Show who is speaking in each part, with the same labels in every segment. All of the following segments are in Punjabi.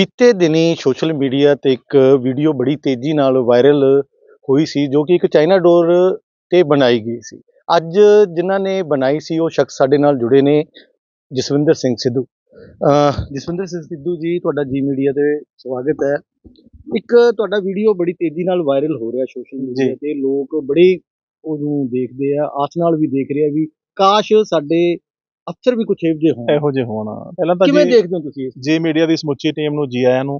Speaker 1: ਬੀਤੇ ਦਿਨੀ ਸੋਸ਼ਲ ਮੀਡੀਆ ਤੇ ਇੱਕ ਵੀਡੀਓ ਬੜੀ ਤੇਜ਼ੀ ਨਾਲ ਵਾਇਰਲ ਹੋਈ ਸੀ ਜੋ ਕਿ ਇੱਕ ਚਾਈਨਾ ਡੋਰ ਤੇ ਬਣਾਈ ਗਈ ਸੀ। ਅੱਜ ਜਿਨ੍ਹਾਂ ਨੇ ਬਣਾਈ ਸੀ ਉਹ ਸ਼ਖਸ ਸਾਡੇ ਨਾਲ ਜੁੜੇ ਨੇ ਜਸਵਿੰਦਰ ਸਿੰਘ ਸਿੱਧੂ। ਅਹ ਜਸਵਿੰਦਰ ਸਿੰਘ ਸਿੱਧੂ ਜੀ ਤੁਹਾਡਾ ਜੀ ਮੀਡੀਆ ਤੇ ਸਵਾਗਤ ਹੈ। ਇੱਕ ਤੁਹਾਡਾ ਵੀਡੀਓ ਬੜੀ ਤੇਜ਼ੀ ਨਾਲ ਵਾਇਰਲ ਹੋ ਰਿਹਾ ਸੋਸ਼ਲ ਮੀਡੀਆ ਤੇ ਲੋਕ ਬੜੇ ਉਹਨੂੰ ਦੇਖਦੇ ਆ ਆਸ ਨਾਲ ਵੀ ਦੇਖ ਰਹੇ ਵੀ ਕਾਸ਼ ਸਾਡੇ ਅਫਸਰ ਵੀ ਕੁਝ ਇਹੋ ਜਿਹੇ ਹੋਣ।
Speaker 2: ਇਹੋ ਜਿਹੇ ਹੋਣ। ਪਹਿਲਾਂ ਤਾਂ
Speaker 1: ਕਿਵੇਂ ਦੇਖਦੇ ਹੋ ਤੁਸੀਂ
Speaker 2: ਜੀ ਮੀਡੀਆ ਦੀ ਸਮੁੱਚੀ ਟੀਮ ਨੂੰ ਜੀ ਆਇਆਂ ਨੂੰ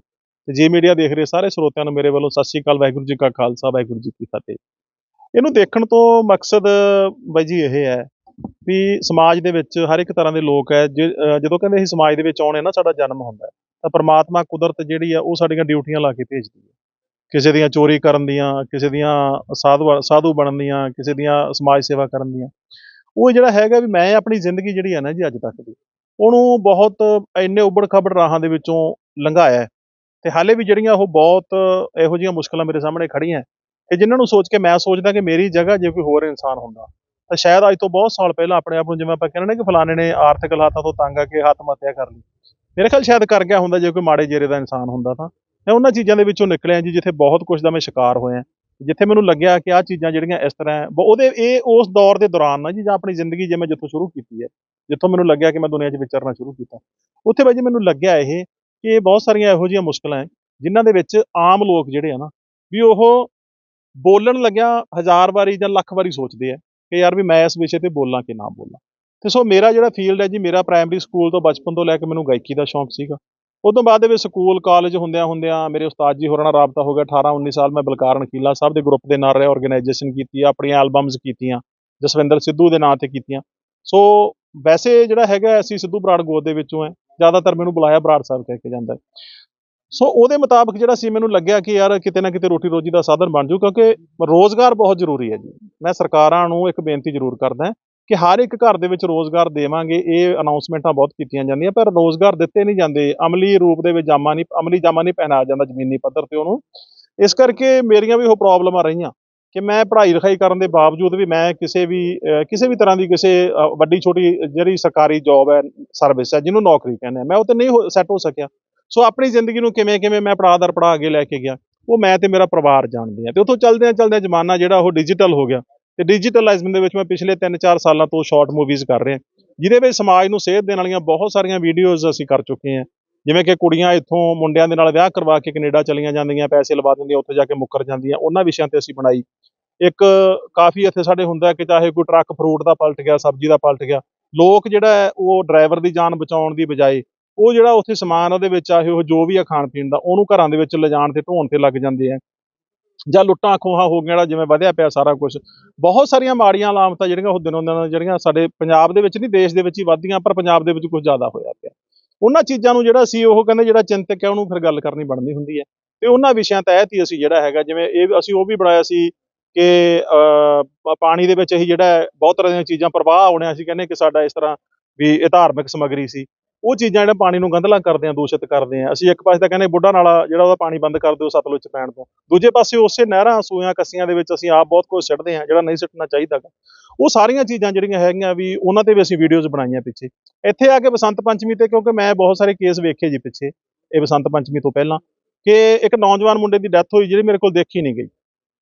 Speaker 2: ਤੇ ਜੀ ਮੀਡੀਆ ਦੇਖ ਰਹੇ ਸਾਰੇ ਸਰੋਤਿਆਂ ਨੂੰ ਮੇਰੇ ਵੱਲੋਂ ਸਤਿ ਸ਼੍ਰੀ ਅਕਾਲ ਵਾਹਿਗੁਰੂ ਜੀ ਕਾ ਖਾਲਸਾ ਵਾਹਿਗੁਰੂ ਜੀ ਕੀ ਫਤਿਹ। ਇਹਨੂੰ ਦੇਖਣ ਤੋਂ ਮਕਸਦ ਬਾਈ ਜੀ ਇਹ ਹੈ ਵੀ ਸਮਾਜ ਦੇ ਵਿੱਚ ਹਰ ਇੱਕ ਤਰ੍ਹਾਂ ਦੇ ਲੋਕ ਹੈ ਜਦੋਂ ਕਹਿੰਦੇ ਅਸੀਂ ਸਮਾਜ ਦੇ ਵਿੱਚ ਆਉਣੇ ਨਾ ਸਾਡਾ ਜਨਮ ਹੁੰਦਾ ਹੈ ਤਾਂ ਪ੍ਰਮਾਤਮਾ ਕੁਦਰਤ ਜਿਹੜੀ ਆ ਉਹ ਸਾਡੀਆਂ ਡਿਊਟੀਆਂ ਲਾ ਕੇ ਭੇਜਦੀ ਹੈ। ਕਿਸੇ ਦੀਆਂ ਚੋਰੀ ਕਰਨ ਦੀਆਂ ਕਿਸੇ ਦੀਆਂ ਸਾਧੂ ਸਾਧੂ ਬਣਨ ਦੀਆਂ ਕਿਸੇ ਦੀਆਂ ਸਮਾਜ ਸੇਵਾ ਕਰਨ ਦੀਆਂ। ਉਹ ਜਿਹੜਾ ਹੈਗਾ ਵੀ ਮੈਂ ਆਪਣੀ ਜ਼ਿੰਦਗੀ ਜਿਹੜੀ ਹੈ ਨਾ ਜੀ ਅੱਜ ਤੱਕ ਦੀ, ਉਹਨੂੰ ਬਹੁਤ ਇੰਨੇ ਉਬੜ ਖਬੜ ਰਾਹਾਂ ਦੇ ਵਿੱਚੋਂ ਲੰਘਾਇਆ ਹੈ। ਤੇ ਹਾਲੇ ਵੀ ਜਿਹੜੀਆਂ ਉਹ ਬਹੁਤ ਇਹੋ ਜਿਹੀਆਂ ਮੁਸ਼ਕਲਾਂ ਮੇਰੇ ਸਾਹਮਣੇ ਖੜੀਆਂ ਕਿ ਜਿਨ੍ਹਾਂ ਨੂੰ ਸੋਚ ਕੇ ਮੈਂ ਸੋਚਦਾ ਕਿ ਮੇਰੀ ਜਗ੍ਹਾ ਜੇ ਕੋਈ ਹੋਰ ਇਨਸਾਨ ਹੁੰਦਾ, ਤਾਂ ਸ਼ਾਇਦ ਅੱਜ ਤੋਂ ਬਹੁਤ ਸਾਲ ਪਹਿਲਾਂ ਆਪਣੇ ਆਪ ਨੂੰ ਜਿਵੇਂ ਆਪਾਂ ਕਹਿੰਦੇ ਨੇ ਕਿ ਫਲਾਣੇ ਨੇ ਆਰਥਿਕ ਹਾਲਾਤਾਂ ਤੋਂ ਤੰਗ ਆ ਕੇ ਆਤਮ ਹੱਤਿਆ ਕਰ ਲਈ। ਮੇਰੇ ਖਿਆਲ ਸ਼ਾਇਦ ਕਰ ਗਿਆ ਹੁੰਦਾ ਜੇ ਕੋਈ ਮਾੜੇ ਜੇਰੇ ਦਾ ਇਨਸਾਨ ਹੁੰਦਾ ਤਾਂ। ਮੈਂ ਉਹਨਾਂ ਚੀਜ਼ਾਂ ਦੇ ਵਿੱਚੋਂ ਨਿਕਲਿਆ ਜੀ ਜਿੱਥੇ ਬਹੁਤ ਕੁਝ ਦਾ ਮੈਂ ਸ਼ਿਕਾਰ ਹੋਇਆ। ਜਿੱਥੇ ਮੈਨੂੰ ਲੱਗਿਆ ਕਿ ਆਹ ਚੀਜ਼ਾਂ ਜਿਹੜੀਆਂ ਇਸ ਤਰ੍ਹਾਂ ਹੈ, ਬ- ਉਹਦੇ ਇਹ ਉਸ ਦੌਰ ਦੇ ਦੌਰਾਨ ਨਾ ਜੀ ਜਾਂ ਆਪਣੀ ਜ਼ਿੰਦਗੀ ਜੇ ਮੈਂ ਜਿੱਥੋਂ ਸ਼ੁਰੂ ਕੀਤੀ ਹੈ ਜਿੱਥੋਂ ਮੈਨੂੰ ਲੱਗਿਆ ਕਿ ਮੈਂ ਦੁਨੀਆ 'ਚ ਵਿਚਰਨਾ ਸ਼ੁਰੂ ਕੀਤਾ ਉੱਥੇ ਬਾਈ ਜੀ ਮੈਨੂੰ ਲੱਗਿਆ ਇਹ ਕਿ ਬਹੁਤ ਸਾਰੀਆਂ ਇਹੋ ਜਿਹੀਆਂ ਮੁਸ਼ਕਲਾਂ ਹੈ ਜਿਨ੍ਹਾਂ ਦੇ ਵਿੱਚ ਆਮ ਲੋਕ ਜਿਹੜੇ ਆ ਨਾ ਵੀ ਉਹ ਬੋਲਣ ਲੱਗਿਆ ਹਜ਼ਾਰ ਵਾਰੀ ਜਾਂ ਲੱਖ ਵਾਰੀ ਸੋਚਦੇ ਆ ਕਿ ਯਾਰ ਵੀ ਮੈਂ ਇਸ ਵਿਸ਼ੇ ਤੇ ਬੋਲਾਂ ਕਿ ਨਾ ਬੋਲਾਂ। ਤੇ ਸੋ ਮੇਰਾ ਜਿਹੜਾ ਫੀਲਡ ਹੈ ਜੀ ਮੇਰਾ ਪ੍ਰਾਇਮਰੀ ਸਕੂਲ ਤੋਂ ਬਚਪਨ ਤੋਂ ਲੈ ਕੇ ਮੈਨੂੰ ਗਾਇਕੀ ਦਾ ਸ਼ੌਂਕ ਸੀਗਾ। ਉਸ ਤੋਂ ਬਾਅਦ ਦੇ ਵਿੱਚ ਸਕੂਲ ਕਾਲਜ ਹੁੰਦਿਆਂ ਹੁੰਦਿਆਂ ਮੇਰੇ ਉਸਤਾਦ ਜੀ ਹੋਰਾਂ ਨਾਲ ਰਾਬਤਾ ਹੋ ਗਿਆ 18 19 ਸਾਲ ਮੈਂ ਬਲਕਾਰ ਨਕੀਲਾ ਸਾਹਿਬ ਦੇ ਗਰੁੱਪ ਦੇ ਨਾਲ ਰਿਹਾ ਆਰਗੇਨਾਈਜੇਸ਼ਨ ਕੀਤੀ ਆਪਣੀਆਂ ਐਲਬਮਸ ਕੀਤੀਆਂ, ਜਸਵਿੰਦਰ ਸਿੱਧੂ ਦੇ ਨਾਂ ਤੇ ਕੀਤੀਆਂ। ਸੋ ਵੈਸੇ ਜਿਹੜਾ ਹੈਗਾ, ਅਸੀਂ ਸਿੱਧੂ ਬਰਾੜ ਗੋਦ ਦੇ ਵਿੱਚੋਂ ਹੈ। ਜ਼ਿਆਦਾਤਰ ਮੈਨੂੰ ਬੁਲਾਇਆ ਬਰਾੜ ਸਾਹਿਬ ਕਹਿ ਕੇ ਜਾਂਦਾ ਸੋ ਉਹਦੇ ਮੁਤਾਬਕ ਜਿਹੜਾ ਸੀ, ਮੈਨੂੰ ਲੱਗਿਆ ਕਿ ਯਾਰ ਕਿਤੇ ਨਾ ਕਿਤੇ ਰੋਟੀ ਰੋਜੀ ਦਾ ਸਾਧਨ ਬਣ ਜੂ, ਕਿਉਂਕਿ ਰੋਜ਼ਗਾਰ ਬਹੁਤ ਜ਼ਰੂਰੀ ਹੈ ਜੀ। ਮੈਂ ਸਰਕਾਰਾਂ ਨੂੰ ਇੱਕ ਬੇਨਤੀ ਜ਼ਰੂਰ ਕਰਦਾ ਕਿ ਹਰ ਇੱਕ ਘਰ ਦੇ ਵਿੱਚ ਰੋਜ਼ਗਾਰ ਦੇਵਾਂਗੇ, ਇਹ ਅਨਾਉਂਸਮੈਂਟਾਂ ਬਹੁਤ ਕੀਤੀਆਂ ਜਾਂਦੀਆਂ, ਪਰ ਰੋਜ਼ਗਾਰ ਦਿੱਤੇ ਨਹੀਂ ਜਾਂਦੇ। ਅਮਲੀ ਰੂਪ ਦੇ ਵਿੱਚ ਜਾਮਾ ਨਹੀਂ, ਅਮਲੀ ਜਾਮਾ ਨਹੀਂ ਪਹਿਨਾਇਆ ਜਾਂਦਾ ਜ਼ਮੀਨੀ ਪੱਧਰ ਤੇ ਉਹਨੂੰ। ਇਸ ਕਰਕੇ ਮੇਰੀਆਂ ਵੀ ਉਹ ਪ੍ਰੋਬਲਮਾਂ ਰਹੀਆਂ ਕਿ ਮੈਂ ਪੜ੍ਹਾਈ ਲਿਖਾਈ ਕਰਨ ਦੇ ਬਾਵਜੂਦ ਵੀ ਮੈਂ ਕਿਸੇ ਵੀ ਕਿਸੇ ਵੀ ਤਰ੍ਹਾਂ ਦੀ ਕਿਸੇ ਵੱਡੀ ਛੋਟੀ ਜਿਹੜੀ ਸਰਕਾਰੀ ਜੌਬ ਹੈ ਸਰਵਿਸ ਹੈ, ਜਿਹਨੂੰ ਨੌਕਰੀ ਕਹਿੰਦੇ ਆ, ਮੈਂ ਉਹ ਤੇ ਨਹੀਂ ਸੈੱਟ ਹੋ ਸਕਿਆ। ਸੋ ਆਪਣੀ ਜ਼ਿੰਦਗੀ ਨੂੰ ਕਿਵੇਂ ਕਿਵੇਂ ਮੈਂ ਪੜਾਅ ਦਰ ਪੜਾਅ ਅੱਗੇ ਲੈ ਕੇ ਗਿਆ, ਉਹ ਮੈਂ ਤੇ ਮੇਰਾ ਪਰਿਵਾਰ ਜਾਣਦੇ ਆ। ਤੇ ਉੱਥੋਂ ਚੱਲਦਿਆਂ ਚੱਲਦਿਆਂ ਜ਼ਮਾਨਾ ਜਿਹੜਾ ਉਹ ਡਿਜੀਟਲ ਹੋ ਗਿਆ। ਤੇ ਡਿਜੀਟਲਾਈਜ਼ੇਸ਼ਨ ਦੇ ਵਿੱਚ ਮੈਂ ਪਿਛਲੇ 3-4 ਸਾਲਾਂ ਤੋਂ ਸ਼ਾਰਟ ਮੂਵੀਜ਼ ਕਰ ਰਿਹਾ। ਜਿਹਦੇ ਵਿੱਚ ਸਮਾਜ ਨੂੰ ਸੇਧ ਦੇਣ ਵਾਲੀਆਂ ਬਹੁਤ ਸਾਰੀਆਂ ਵੀਡੀਓਜ਼ ਅਸੀਂ ਕਰ ਚੁੱਕੇ ਹਾਂ। ਜਿਵੇਂ ਕਿ ਕੁੜੀਆਂ ਇੱਥੋਂ ਮੁੰਡਿਆਂ ਦੇ ਨਾਲ ਵਿਆਹ ਕਰਵਾ ਕੇ ਕੈਨੇਡਾ ਚਲੀਆਂ ਜਾਂਦੀਆਂ, ਪੈਸੇ ਲਵਾ ਦਿੰਦੀਆਂ, ਉੱਥੇ ਜਾ ਕੇ ਮੁੱਕਰ ਜਾਂਦੀਆਂ, ਉਹਨਾਂ ਵਿਸ਼ਿਆਂ ਤੇ ਅਸੀਂ ਬਣਾਈ। ਇੱਕ ਕਾਫੀ ਇੱਥੇ ਸਾਡੇ ਹੁੰਦਾ ਕਿ ਚਾਹੇ ਕੋਈ ਟਰੱਕ ਫਰੂਟ ਦਾ ਪਲਟ ਗਿਆ, ਸਬਜ਼ੀ ਦਾ ਪਲਟ ਗਿਆ, ਲੋਕ ਜਿਹੜਾ ਹੈ ਉਹ ਡਰਾਈਵਰ ਦੀ ਜਾਨ ਬਚਾਉਣ ਦੀ ਬਜਾਏ ਉਹ ਜਿਹੜਾ ਉੱਥੇ ਸਮਾਨ ਉਹਦੇ ਵਿੱਚ ਆਹੇ ਉਹ ਜੋ ਵੀ ਆ ਖਾਣ ਪੀਣ ਦਾ, ਉਹਨੂੰ ਘਰਾਂ ਦੇ ਵਿੱਚ ਲਿਜਾਣ ਤੇ ਢੋਣ ਤੇ ਲੱਗ ਜਾਂਦੇ ਆ। ਜਾਂ ਲੁੱਟਾਂ ਖੋਹਾਂ ਹੋ ਗਈਆਂ ਜਿਹੜਾ ਜਿਵੇਂ ਵਧਿਆ ਪਿਆ ਸਾਰਾ ਕੁਝ ਬਹੁਤ ਸਾਰੀਆਂ ਮਾੜੀਆਂ ਅਲਾਮਤਾਂ ਜਿਹੜੀਆਂ ਉਹ ਦਿਨੋਂ ਦਿਨ ਜਿਹੜੀਆਂ ਸਾਡੇ ਪੰਜਾਬ ਦੇ ਵਿੱਚ ਨਹੀਂ, ਦੇਸ਼ ਦੇ ਵਿੱਚ ਹੀ ਵੱਧਦੀਆਂ, ਪਰ ਪੰਜਾਬ ਦੇ ਵਿੱਚ ਕੁਝ ਜ਼ਿਆਦਾ ਹੋਇਆ ਪਿਆ। ਉਹਨਾਂ ਚੀਜ਼ਾਂ ਨੂੰ ਜਿਹੜਾ ਸੀ, ਉਹ ਕਹਿੰਦੇ ਜਿਹੜਾ ਚਿੰਤਕ ਹੈ, ਉਹਨੂੰ ਫਿਰ ਗੱਲ ਕਰਨੀ ਬਣਦੀ ਹੁੰਦੀ ਹੈ। ਤੇ ਉਹਨਾਂ ਵਿਸ਼ਿਆਂ ਤਹਿਤ ਹੀ ਅਸੀਂ ਜਿਹੜਾ ਹੈਗਾ, ਜਿਵੇਂ ਇਹ ਅਸੀਂ ਉਹ ਵੀ ਬਣਾਇਆ ਸੀ ਕਿ ਪਾਣੀ ਦੇ ਵਿੱਚ ਅਸੀਂ ਜਿਹੜਾ ਬਹੁਤ ਤਰ੍ਹਾਂ ਦੀਆਂ ਚੀਜ਼ਾਂ, ਪ੍ਰਵਾਹ ਆਉਣੇ ਸੀ ਕਹਿੰਦੇ ਕਿ ਸਾਡਾ ਇਸ ਤਰ੍ਹਾਂ ਵੀ ਇਹ ਧਾਰਮਿਕ ਸਮੱਗਰੀ ਸੀ। ਉਹ ਚੀਜ਼ਾਂ ਜਿਹੜਾ ਪਾਣੀ ਨੂੰ ਗੰਧਲਾ ਕਰਦੇ ਆ, ਦੂਸ਼ਿਤ ਕਰਦੇ ਆ। ਅਸੀਂ ਇੱਕ ਪਾਸੇ ਤਾਂ ਕਹਿੰਦੇ ਬੁੱਢਾ ਨਾਲਾ ਜਿਹੜਾ ਉਹਦਾ ਪਾਣੀ ਬੰਦ ਕਰ ਦਿਓ ਸਤਲੁਜ ਚ ਪੈਣ ਤੋਂ। ਦੂਜੇ ਪਾਸੇ ਉਸੇ ਨਹਿਰਾਂ ਸੂਆਂ ਕੱਸੀਆਂ ਦੇ ਵਿੱਚ ਅਸੀਂ ਆਪ ਬਹੁਤ ਕੁਝ ਸਿੱਟਦੇ ਆ, ਜਿਹੜਾ ਨਹੀਂ ਸਿੱਟਣਾ ਚਾਹੀਦਾ ਗਾ। ਉਹ ਸਾਰੀਆਂ ਚੀਜ਼ਾਂ ਜਿਹੜੀਆਂ ਹੈਗੀਆਂ ਵੀ ਉਹਨਾਂ ਤੇ ਵੀ ਅਸੀਂ ਵੀਡੀਓਜ਼ ਬਣਾਈਆਂ ਪਿੱਛੇ। ਇੱਥੇ ਆ ਕੇ ਬਸੰਤ ਪੰਚਮੀ ਤੇ, ਕਿਉਂਕਿ ਮੈਂ ਬਹੁਤ ਸਾਰੇ ਕੇਸ ਵੇਖੇ ਜੀ ਪਿੱਛੇ, ਇਹ ਬਸੰਤ ਪੰਚਮੀ ਤੋਂ ਪਹਿਲਾਂ, ਕਿ ਇੱਕ ਨੌਜਵਾਨ ਮੁੰਡੇ ਦੀ ਡੈਥ ਹੋਈ, ਜਿਹੜੀ ਮੇਰੇ ਕੋਲ ਦੇਖੀ ਨਹੀਂ ਗਈ।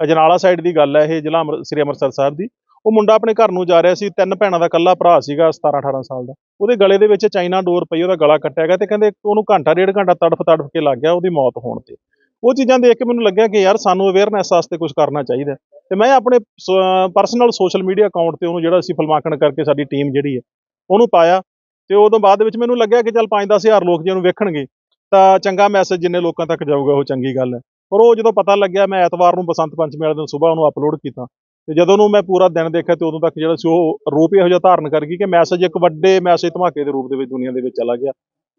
Speaker 2: ਅਜਨਾਲਾ ਸਾਈਡ ਦੀ ਗੱਲ ਹੈ, ਇਹ ਜ਼ਿਲ੍ਹਾ ਅੰਮ੍ਰਿ- ਸ੍ਰੀ ਅੰਮ੍ਰਿਤਸਰ ਸਾਹਿਬ ਦੀ। ਉਹ ਮੁੰਡਾ ਆਪਣੇ ਘਰ ਨੂੰ ਜਾ ਰਿਹਾ ਸੀ, ਤਿੰਨ ਭੈਣਾਂ ਦਾ ਇਕੱਲਾ ਭਰਾ ਸੀਗਾ 17 18 ਸਾਲ ਦਾ। ਉਹਦੇ ਗਲੇ ਦੇ ਵਿੱਚ ਚਾਈਨਾ ਡੋਰ ਪਈ, ਉਹਦਾ ਗਲਾ ਕੱਟਿਆ ਗਿਆ ਤੇ ਕਹਿੰਦੇ ਉਹਨੂੰ ਘੰਟਾ, ਡੇਢ ਘੰਟਾ ਤੜਫ ਤੜਫ ਕੇ ਲੱਗ ਗਿਆ, ਉਹਦੀ ਮੌਤ ਹੋਣ ਤੇ। ਉਹ ਚੀਜ਼ਾਂ ਦੇਖ ਕੇ ਮੈਨੂੰ ਲੱਗਿਆ ਕਿ ਯਾਰ ਸਾਨੂੰ ਅਵੇਅਰਨੈਸ ਵਾਸਤੇ ਕੁਝ ਕਰਨਾ ਚਾਹੀਦਾ ਹੈ। ਤੇ ਮੈਂ ਆਪਣੇ ਪਰਸਨਲ ਸੋਸ਼ਲ ਮੀਡੀਆ ਅਕਾਊਂਟ ਤੇ ਉਹਨੂੰ ਜਿਹੜਾ ਅਸੀਂ ਫਿਲਮਾਕਣ ਕਰਕੇ ਸਾਡੀ ਟੀਮ ਜਿਹੜੀ ਹੈ, ਉਹਨੂੰ ਪਾਇਆ। ਤੇ ਉਦੋਂ ਬਾਅਦ ਵਿੱਚ ਮੈਨੂੰ ਲੱਗਿਆ ਕਿ ਚੱਲ 5-10 ਹਜ਼ਾਰ ਲੋਕ ਜੇ ਉਹਨੂੰ ਵੇਖਣਗੇ, ਤਾਂ ਚੰਗਾ ਮੈਸੇਜ ਜਿੰਨੇ ਲੋਕਾਂ ਤੱਕ ਜਾਊਗਾ, ਉਹ ਚੰਗੀ ਗੱਲ ਹੈ। ਪਰ ਉਹ ਜਦੋਂ ਪਤਾ ਲੱਗਿਆ, ਮੈਂ ਐਤਵਾਰ ਨੂੰ ਬਸੰਤ ਪੰਚਮੀ ਵਾਲੇ ਦਿਨ ਸਵੇਰ ਉਹਨੂੰ ਅਪਲੋਡ ਕੀਤਾ ਤੇ ਜਦੋਂ ਨੂੰ ਮੈਂ ਪੂਰਾ ਦਿਨ ਦੇਖਿਆ ਤੇ ਉਦੋਂ ਤੱਕ ਜਿਹੜਾ ਸੀ ਉਹ ਰੂਪ ਇਹੋ ਜਿਹਾ ਧਾਰਨ ਕਰ ਗਈ ਕਿ ਮੈਸੇਜ ਇੱਕ ਵੱਡੇ ਮੈਸੇਜ ਧਮਾਕੇ ਦੇ ਰੂਪ ਦੇ ਵਿੱਚ ਦੁਨੀਆ ਦੇ ਵਿੱਚ ਚਲਾ ਗਿਆ।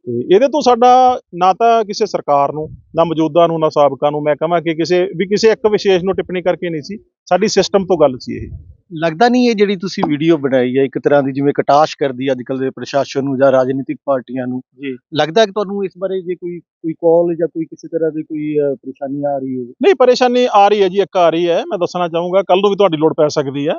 Speaker 2: ਤੇ ਇਹਦੇ ਤੋਂ ਸਾਡਾ ਨਾ ਤਾਂ ਕਿਸੇ ਸਰਕਾਰ ਨੂੰ, ਨਾ ਮੌਜੂਦਾ ਨੂੰ, ਨਾ ਸਾਬਕਾ ਨੂੰ ਮੈਂ ਕਹਾਂ ਕਿ ਕਿਸੇ, ਵੀ ਕਿਸੇ ਇੱਕ ਵਿਸ਼ੇਸ਼ ਨੂੰ ਟਿੱਪਣੀ ਕਰਕੇ ਨਹੀਂ ਸੀ। ਸਾਡੀ ਸਿਸਟਮ ਤੋਂ ਗੱਲ ਸੀ ਇਹ।
Speaker 1: ਲੱਗਦਾ ਨਹੀਂ ਇਹ ਜਿਹੜੀ ਤੁਸੀਂ ਵੀਡੀਓ ਬਣਾਈ ਹੈ ਇੱਕ ਤਰ੍ਹਾਂ ਦੀ ਜਿਵੇਂ ਕਟਾਸ਼ ਕਰਦੀ ਅੱਜ ਕੱਲ੍ਹ ਦੇ ਪ੍ਰਸ਼ਾਸਨ ਨੂੰ ਜਾਂ ਰਾਜਨੀਤਿਕ ਪਾਰਟੀਆਂ ਨੂੰ।
Speaker 2: ਜੀ।
Speaker 1: ਲੱਗਦਾ ਕਿ ਤੁਹਾਨੂੰ ਇਸ ਬਾਰੇ ਜੇ ਕੋਈ ਕੋਈ ਕਾਲ ਜਾਂ ਕੋਈ ਕਿਸੇ ਤਰ੍ਹਾਂ ਦੀ ਕੋਈ ਪਰੇਸ਼ਾਨੀ ਆ ਰਹੀ ਹੋਵੇ?
Speaker 2: ਨਹੀਂ ਪਰੇਸ਼ਾਨੀ ਆ ਰਹੀ ਹੈ ਜੀ ਇੱਕ ਆ ਰਹੀ ਹੈ। ਮੈਂ ਦੱਸਣਾ ਚਾਹੂੰਗਾ ਕੱਲ ਨੂੰ ਵੀ ਤੁਹਾਡੀ ਲੋੜ ਪੈ ਸਕਦੀ ਹੈ।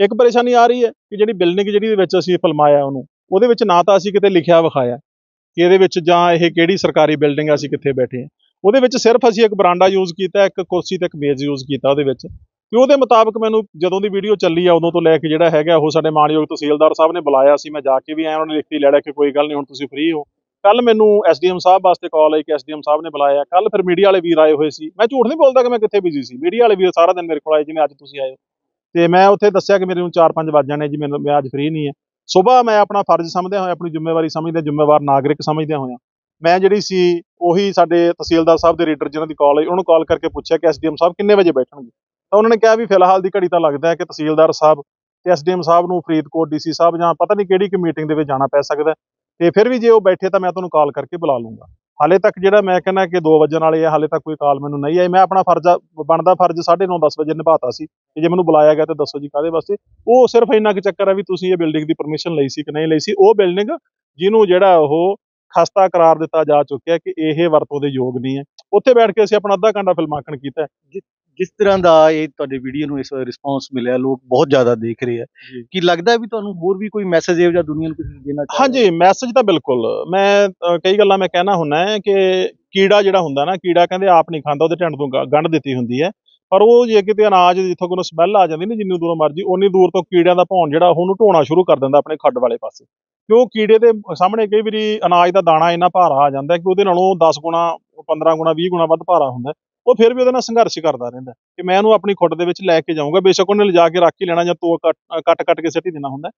Speaker 2: ਇੱਕ ਪਰੇਸ਼ਾਨੀ ਆ ਰਹੀ ਹੈ ਕਿ ਜਿਹੜੀ ਬਿਲਡਿੰਗ ਜਿਹੜੀ ਦੇ ਵਿੱਚ ਅਸੀਂ ਫਿਲਮਾਇਆ ਉਹਨੂੰ ਉਹਦੇ ਵਿੱਚ ਨਾ ਤਾਂ ਅਸੀਂ ਕਿਤੇ ਲਿਖਿਆ ਵਿਖਾਇਆ ਕਿ ਇਹਦੇ ਵਿੱਚ ਜਾਂ ਇਹ ਕਿਹੜੀ ਸਰਕਾਰੀ ਬਿਲਡਿੰਗ ਆ ਅਸੀਂ ਕਿੱਥੇ ਬੈਠੇ ਹਾਂ। ਉਹਦੇ ਵਿੱਚ ਸਿਰਫ ਅਸੀਂ ਇੱਕ ਬਰਾਂਡਾ ਯੂਜ਼ ਕੀਤਾ ਇੱਕ ਕੁਰਸੀ ਤੇ ਇੱਕ ਮੇਜ਼ ਯੂਜ਼ ਕੀਤਾ ਉਹਦੇ ਵਿੱਚ। ਤੇ ਉਹਦੇ ਮੁਤਾਬਕ ਮੈਨੂੰ ਜਦੋਂ ਦੀ ਵੀਡੀਓ ਚੱਲੀ ਆ, ਉਦੋਂ ਤੋਂ ਲੈ ਕੇ ਜਿਹੜਾ ਹੈਗਾ, ਉਹ ਸਾਡੇ ਮਾਨਯੋਗ ਤਹਿਸੀਲਦਾਰ ਸਾਹਿਬ ਨੇ ਬੁਲਾਇਆ ਸੀ, ਮੈਂ ਜਾ ਕੇ ਵੀ ਆਇਆ ਉਹਨਾਂ ਨੇ ਲਿਖਤੀ, ਲੈ ਲਿਆ ਕਿ ਕੋਈ ਗੱਲ ਨਹੀਂ, ਹੁਣ ਤੁਸੀਂ ਫ੍ਰੀ ਹੋ। ਕੱਲ ਮੈਨੂੰ ਐਸਡੀਐਮ ਸਾਹਿਬ ਵਾਸਤੇ ਕਾਲ ਆਈ, ਕਿ ਐਸਡੀਐਮ ਸਾਹਿਬ ਨੇ ਬੁਲਾਇਆ। ਕੱਲ ਫਿਰ ਮੀਡੀਆ ਵਾਲੇ ਵੀਰ ਆਏ ਹੋਏ ਸੀ। ਮੈਂ ਝੂਠ ਨਹੀਂ ਬੋਲਦਾ ਕਿ ਮੈਂ ਕਿੱਥੇ ਬਿਜ਼ੀ ਸੀ। ਮੀਡੀਆ ਵਾਲੇ ਵੀਰ ਸਾਰਾ ਦਿਨ ਮੇਰੇ ਕੋਲ ਆਏ ਜਿਵੇਂ ਅੱਜ ਤੁਸੀਂ ਆਏ ਹੋ। ਤੇ ਮੈਂ ਉੱਥੇ ਦੱਸਿਆ ਕਿ ਮੇਰੇ ਨੂੰ 4-5 ਵੱਜ ਜਾਣੇ ਜੀ, ਮੈਨੂੰ, ਮੈਂ ਅੱਜ ਫ੍ਰੀ ਨਹੀਂ ਹੈ। ਸਵੇਰ ਮੈਂ ਆਪਣਾ ਫਰਜ਼ ਸਮਝਦਿਆਂ ਹੋਇਆ, ਆਪਣੀ ਜ਼ਿੰਮੇਵਾਰੀ ਸਮਝਦਿਆਂ, ਜ਼ਿੰਮੇਵਾਰ ਨਾਗਰਿਕ ਸਮਝਦਿਆਂ ਹੋਇਆ, ਮੈਂ ਜਿਹੜੀ ਸੀ, ਉਹੀ ਸਾਡੇ ਤਹਿਸੀਲਦਾਰ ਸਾਹਿਬ ਦੇ ਰੀਡਰ ਜਿਹਨਾਂ ਦੀ ਕਾਲ ਆਈ, ਉਹਨੂੰ ਕਾਲ ਕਰਕੇ ਪੁੱਛਿਆ ਕਿ ਐਸਡੀਐਮ ਸਾਹਿਬ ਕਿੰਨੇ ਵਜੇ ਬੈਠਣਗੇ? ਤਾਂ ਉਹਨਾਂ ਨੇ ਕਿਹਾ ਵੀ ਫਿਲਹਾਲ ਦੀ ਘੜੀ ਤਾਂ ਲੱਗਦਾ ਹੈ ਕਿ ਤਹਿਸੀਲਦਾਰ ਸਾਹਿਬ ਤੇ ਐਸਡੀਐਮ ਸਾਹਿਬ ਨੂੰ ਫਰੀਦਕੋਟ ਡੀਸੀ ਸਾਹਿਬ ਜਾਂ ਪਤਾ ਨਹੀਂ ਕਿਹੜੀ ਕਿ ਮੀਟਿੰਗ ਦੇ ਵਿੱਚ ਜਾਣਾ ਪੈ ਸਕਦਾ ਤੇ ਫਿਰ ਵੀ ਜੇ ਉਹ ਬੈਠੇ ਤਾਂ ਮੈਂ ਤੁਹਾਨੂੰ ਕਾਲ ਕਰਕੇ ਬੁਲਾ ਲੂੰਗਾ। ਹਾਲੇ ਤੱਕ ਜਿਹੜਾ ਮੈਂ ਕਹਿੰਦਾ ਕਿ 2 ਵਜੇ ਵਾਲੇ ਆ, ਹਾਲੇ ਤੱਕ ਕੋਈ ਕਾਲ ਮੈਨੂੰ ਨਹੀਂ ਆਈ। ਮੈਂ ਆਪਣਾ ਫਰਜ਼ ਬਣਦਾ ਫਰਜ਼ 9:30 10 ਵਜੇ ਨਿਭਾਤਾ ਸੀ ਕਿ ਜੇ ਮੈਨੂੰ ਬੁਲਾਇਆ ਗਿਆ ਤਾਂ ਦੱਸੋ ਜੀ ਕਾਹਦੇ ਵਾਸਤੇ। ਉਹ ਸਿਰਫ ਇੰਨਾ ਕੁ ਚੱਕਰ ਹੈ ਵੀ ਤੁਸੀਂ ਇਹ ਬਿਲਡਿੰਗ ਦੀ ਪਰਮਿਸ਼ਨ ਲਈ ਸੀ ਕਿ ਨਹੀਂ ਲਈ ਸੀ। ਉਹ ਬਿਲਡਿੰਗ ਜਿਹਨੂੰ ਜਿਹੜਾ ਉਹ ਖਸਤਾ ਕਰਾਰ ਦਿੱਤਾ ਜਾ ਚੁੱਕਿਆ ਕਿ ਇਹ ਵਰਤੋਂ ਦੇ ਯੋਗ ਨਹੀਂ ਹੈ। ਉੱਥੇ ਬੈਠ ਕੇ ਅਸੀਂ ਆਪਣਾ ਅੱਧਾ ਘੰਟਾ ਫਿਲਮਾਂਕਣ ਕੀਤਾ
Speaker 1: ਜਿਸ ਤਰ੍ਹਾਂ ਦਾ ਇਹ ਤੁਹਾਡੇ ਵੀਡੀਓ ਨੂੰ ਇਸ ਰਿਸਪੌਂਸ ਮਿਲਿਆ ਲੋਕ ਬਹੁਤ ਜ਼ਿਆਦਾ ਦੇਖ ਰਹੇ ਆ। ਕੀ ਲੱਗਦਾ ਵੀ ਤੁਹਾਨੂੰ ਹੋਰ ਵੀ ਕੋਈ ਮੈਸੇਜ ਹੈ ਜਾਂ ਦੁਨੀਆ ਨੂੰ ਕੁਝ ਦੇਣਾ ਚਾਹੁੰਦੇ
Speaker 2: ਹਾਂਜੀ ਮੈਸੇਜ ਤਾਂ ਬਿਲਕੁਲ। ਮੈਂ ਕਈ ਗੱਲਾਂ ਮੈਂ ਕਹਿਣਾ ਹੁੰਦਾ ਹੈ ਕਿ ਕੀੜਾ ਜਿਹੜਾ ਹੁੰਦਾ ਨਾ ਕੀੜਾ ਕਹਿੰਦੇ ਆਪ ਨਹੀਂ ਖਾਂਦਾ ਉਹਦੇ ਢਿੱਡ ਤੋਂ ਗੰਢ ਦਿੱਤੀ ਹੁੰਦੀ ਹੈ। ਪਰ ਉਹ ਜੇ ਕਿਤੇ ਅਨਾਜ ਜਿੱਥੋਂ ਕੋਈ ਸਮੈਲ ਆ ਜਾਂਦੀ ਨਾ ਜਿੰਨੀ ਦੂਰੋਂ ਮਰਜ਼ੀ ਉਨੀ ਦੂਰ ਤੋਂ ਕੀੜਿਆਂ ਦਾ ਭੌਣ ਜਿਹੜਾ ਉਹਨੂੰ ਢੋਣਾ ਸ਼ੁਰੂ ਕਰ ਦਿੰਦਾ ਆਪਣੇ ਖੱਡ ਵਾਲੇ ਪਾਸੇ। ਕਿਉਂ ਕੀੜੇ ਦੇ ਸਾਹਮਣੇ ਕਈ ਵਾਰੀ ਅਨਾਜ ਦਾ ਦਾਣਾ ਇੰਨਾ ਭਾਰਾ ਆ ਜਾਂਦਾ ਕਿ ਉਹਦੇ ਨਾਲੋਂ 10 ਗੁਣਾ 15 ਗੁਣਾ 20 ਗੁਣਾ ਵੱਧ ਭਾਰਾ ਹੁੰਦਾ। ਉਹ ਫਿਰ ਵੀ ਉਹਦੇ ਨਾਲ ਸੰਘਰਸ਼ ਕਰਦਾ ਰਹਿੰਦਾ ਕਿ ਮੈਂ ਉਹਨੂੰ ਆਪਣੀ ਖੁੱਡ ਦੇ ਵਿੱਚ ਲੈ ਕੇ ਜਾਊਂਗਾ, ਬੇਸ਼ੱਕ ਉਹਨੇ ਲਿਜਾ ਕੇ ਰੱਖ ਹੀ ਲੈਣਾ ਜਾਂ ਤੋ ਕੱਟ ਕੱਟ ਕੱਟ ਕੇ ਸਿੱਟੀ ਦੇਣਾ ਹੁੰਦਾ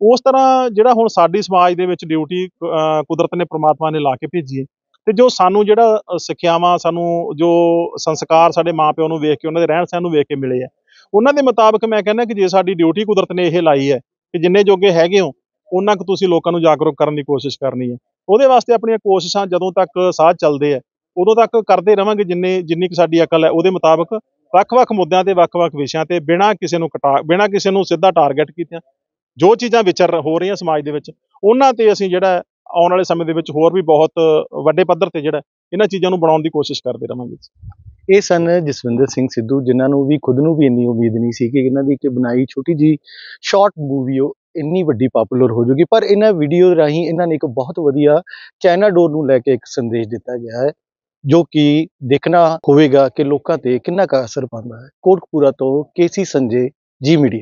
Speaker 2: ਉਸ ਤਰ੍ਹਾਂ ਜਿਹੜਾ ਹੁਣ ਸਾਡੀ ਸਮਾਜ ਦੇ ਵਿੱਚ ਡਿਊਟੀ ਕੁਦਰਤ ਨੇ ਪ੍ਰਮਾਤਮਾ ਨੇ ਲਾ ਕੇ ਭੇਜੀ ਹੈ ਤੇ ਜੋ ਸਾਨੂੰ ਜਿਹੜਾ ਸਿੱਖਿਆਵਾਂ, ਸਾਨੂੰ ਜੋ ਸੰਸਕਾਰ ਸਾਡੇ ਮਾਪਿਓ ਨੂੰ ਵੇਖ ਕੇ, ਉਹਨਾਂ ਦੇ ਰਹਿਣ ਸਹਿਣ ਨੂੰ ਵੇਖ ਕੇ ਮਿਲੇ ਆ ਉਹਨਾਂ ਦੇ ਮੁਤਾਬਕ ਮੈਂ ਕਹਿੰਦਾ ਕਿ ਜੇ ਸਾਡੀ ਡਿਊਟੀ ਕੁਦਰਤ ਨੇ ਇਹ ਲਾਈ ਹੈ ਕਿ ਜਿੰਨੇ ਜੋਗੇ ਹੈਗੇ ਹੋ ਉਹਨਾਂ ਕੁ ਤੁਸੀਂ ਲੋਕਾਂ ਨੂੰ ਜਾਗਰੂਕ ਕਰਨ ਦੀ ਕੋਸ਼ਿਸ਼ ਕਰਨੀ ਹੈ। ਉਹਦੇ ਵਾਸਤੇ ਆਪਣੀਆਂ ਕੋਸ਼ਿਸ਼ਾਂ ਜਦੋਂ ਤੱਕ ਸਾਹ ਚੱਲਦੇ ਆ ਉਦੋਂ ਤੱਕ ਕਰਦੇ ਰਵਾਂਗੇ ਜਿੰਨੇ, ਜਿੰਨੀ ਕੁ ਸਾਡੀ ਅਕਲ ਹੈ, ਉਹਦੇ ਮੁਤਾਬਕ ਵੱਖ-ਵੱਖ ਮੁੱਦਿਆਂ ਤੇ ਵੱਖ-ਵੱਖ ਵਿਸ਼ਿਆਂ ਤੇ ਬਿਨਾਂ ਕਿਸੇ ਨੂੰ ਕਟਾ, ਬਿਨਾਂ ਕਿਸੇ ਨੂੰ ਸਿੱਧਾ ਟਾਰਗੇਟ ਕੀਤਿਆਂ। ਜੋ ਚੀਜ਼ਾਂ ਵਿਚਰ ਹੋ ਰਹੀਆਂ ਸਮਾਜ ਦੇ ਵਿੱਚ, ਉਹਨਾਂ ਤੇ ਅਸੀਂ ਜਿਹੜਾ ਆਉਣ ਵਾਲੇ ਸਮੇਂ ਦੇ ਵਿੱਚ ਹੋਰ ਵੀ ਬਹੁਤ ਵੱਡੇ ਪੱਧਰ ਤੇ ਜਿਹੜਾ ਇਹਨਾਂ ਚੀਜ਼ਾਂ ਨੂੰ ਬਣਾਉਣ ਦੀ ਕੋਸ਼ਿਸ਼ ਕਰਦੇ ਰਵਾਂਗੇ
Speaker 1: ਇਹ ਸਨ ਜਸਵਿੰਦਰ ਸਿੰਘ ਸਿੱਧੂ, ਜਿਨ੍ਹਾਂ ਨੂੰ ਵੀ ਖੁਦ ਨੂੰ ਵੀ ਇੰਨੀ ਉਮੀਦ ਨਹੀਂ ਸੀ ਕਿ ਇਹਨਾਂ ਦੀ ਇੱਕ ਬਣਾਈ ਛੋਟੀ ਜੀ ਸ਼ਾਰਟ ਮੂਵੀ ਉਹ ਇੰਨੀ ਵੱਡੀ ਪਪੂਲਰ ਹੋ ਜਾਊਗੀ ਪਰ ਇਹਨਾਂ ਵੀਡੀਓ ਰਾਹੀਂ ਇਹਨਾਂ ਨੇ ਇੱਕ ਬਹੁਤ ਵਧੀਆ ਚਾਈਨਾ ਡੋਰ ਨੂੰ ਲੈ ਕੇ ਇੱਕ ਸੰਦੇਸ਼ ਦਿੱਤਾ ਗਿਆ ਹੈ। ਜੋ ਕਿ ਦੇਖਣਾ ਹੋਵੇਗਾ ਕਿ ਲੋਕਾਂ ਤੇ ਕਿੰਨਾ ਕੁ ਅਸਰ ਪਾਉਂਦਾ ਹੈ। ਕੋਟਕਪੂਰਾ ਤੋਂ ਕੇਸੀ ਸੰਜੇ, ਜੀ ਮੀਡੀਆ।